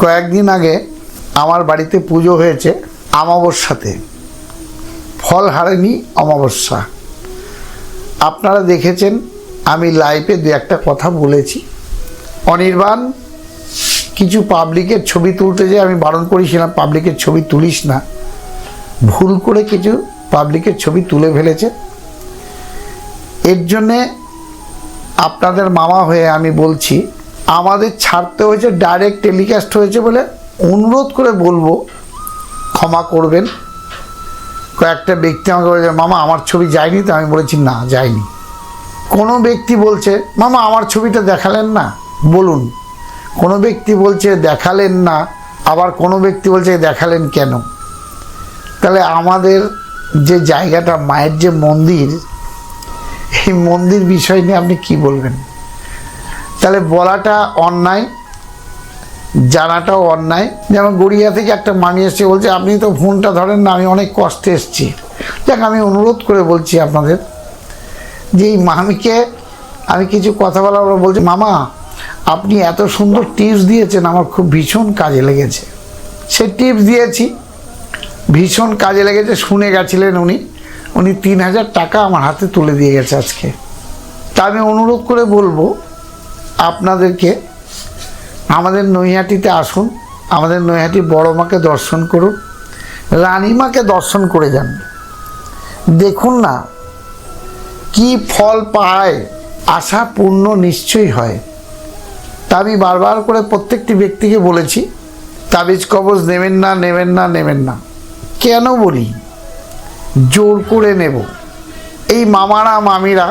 কয়েকদিন আগে আমার বাড়িতে পুজো হয়েছে অমাবস্যাতে। ফল হারেনি অমাবস্যা। আপনারা দেখেছেন, আমি লাইভে দু একটা কথা বলেছি। অনির্বাণ, কিছু পাবলিকের ছবি তুলতে যে আমি বারণ করেছিলাম, পাবলিকের ছবি তুলিস না। ভুল করে কিছু পাবলিকের ছবি তুলে ফেলেছে। এর জন্যে আপনাদের মামা হয়ে আমি বলছি আমাদের ছাড়তে হয়েছে ডাইরেক্ট টেলিকাস্ট হয়েছে বলে অনুরোধ করে বলব, ক্ষমা করবেন। কয়েকটা ব্যক্তি আমাকে বলেছে, মামা, আমার ছবি যায়নি তো? আমি বলেছি, না, যায়নি। কোনো ব্যক্তি বলছে, মামা, আমার ছবিটা দেখালেন না? বলুন। কোনো ব্যক্তি বলছে, দেখালেন না। আবার কোনো ব্যক্তি বলছে, দেখালেন কেন? তাহলে আমাদের যে জায়গাটা, মায়ের যে মন্দির, এই মন্দির বিষয় নিয়ে আপনি কি বলবেন? তাহলে বলাটা অন্যায়, জানাটাও অন্যায়। যেমন গড়িয়া থেকে একটা মামি এসে বলছে, আপনি তো ফোনটা ধরেন না, আমি অনেক কষ্টে এসেছি। দেখ, আমি অনুরোধ করে বলছি আপনাদের যে এই মামিকে আমি কিছু কথা বলা বলছে, মামা, আপনি এত সুন্দর টিপস দিয়েছেন, আমার খুব ভীষণ কাজে লেগেছে। সে টিপস দিয়েছি, ভীষণ কাজে লেগেছে, শুনে গেছিলেন উনি। উনি তিন হাজার টাকা আমার হাতে তুলে দিয়ে গেছে আজকে। তা আমি অনুরোধ করে বলব আপনাদেরকে আমাদের নৈহাটিতে আসুন, আমাদের নৈহাটি বড় মাকে দর্শন করুন রানীমাকে দর্শন করে যান। দেখুন না কি ফল পায়, আশা পূর্ণ নিশ্চয়ই হয়। তা আমি বারবার করে প্রত্যেকটি ব্যক্তিকে বলেছি, তাবিজ কবজ নেবেন না নেবেন না নেবেন না। কেন বলি? জোর করে নেব। এই মামারা, মামিরা,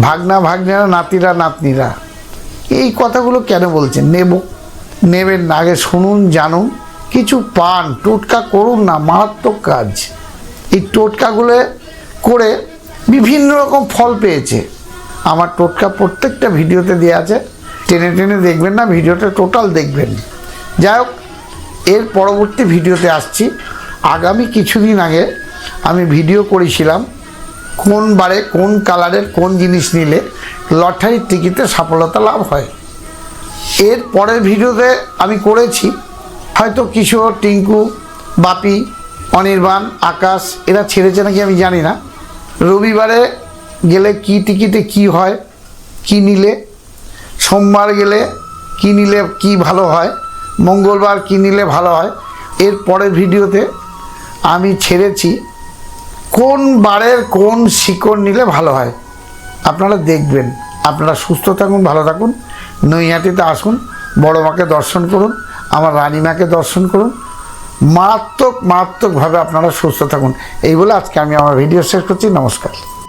ভাগনা, ভাগ্নেরা, নাতিরা, নাতনিরা এই কথাগুলো কেন বলছেন? নেব, নেবেন না, আগে শুনুন, জানুন। কিছু পান, টোটকা করুন না, মারাত্মক কাজ। এই টোটকাগুলো করে বিভিন্ন রকম ফল পেয়েছে। আমার টোটকা প্রত্যেকটা ভিডিওতে দেওয়া আছে। টেনে টেনে দেখবেন না, ভিডিওটা টোটাল দেখবেন। যাই হোক, এর পরবর্তী ভিডিওতে আসছি। আগামী কিছুদিন আগে আমি ভিডিও করেছিলাম। কোন বারে কোন কালারের কোন জিনিস নিলে লটারির টিকিটে সফলতা লাভ হয়। এর পরের ভিডিওতে আমি করেছি, হয়তো কিশোর, টিঙ্কু, বাপি, অনির্বাণ, আকাশ, এরা ছেড়েছে নাকি আমি জানি না। রবিবারে গেলে কি টিকিটে কি হয়, কি নিলে, সোমবার গেলে কি নিলে কি ভালো হয়, মঙ্গলবার কি নিলে ভালো হয়, এর পরের ভিডিওতে আমি ছেড়েছি কোন বারের কোন শিকড় নিলে ভালো হয়? আপনারা দেখবেন। আপনারা সুস্থ থাকুন, ভালো থাকুন। নৈহাটিতে আসুন, বড় মাকে দর্শন করুন, আমার রানীমাকে দর্শন করুন। মারাত্মক মারাত্মকভাবে আপনারা সুস্থ থাকুন। এই বলে আজকে আমি আমার ভিডিও শেষ করছি। নমস্কার।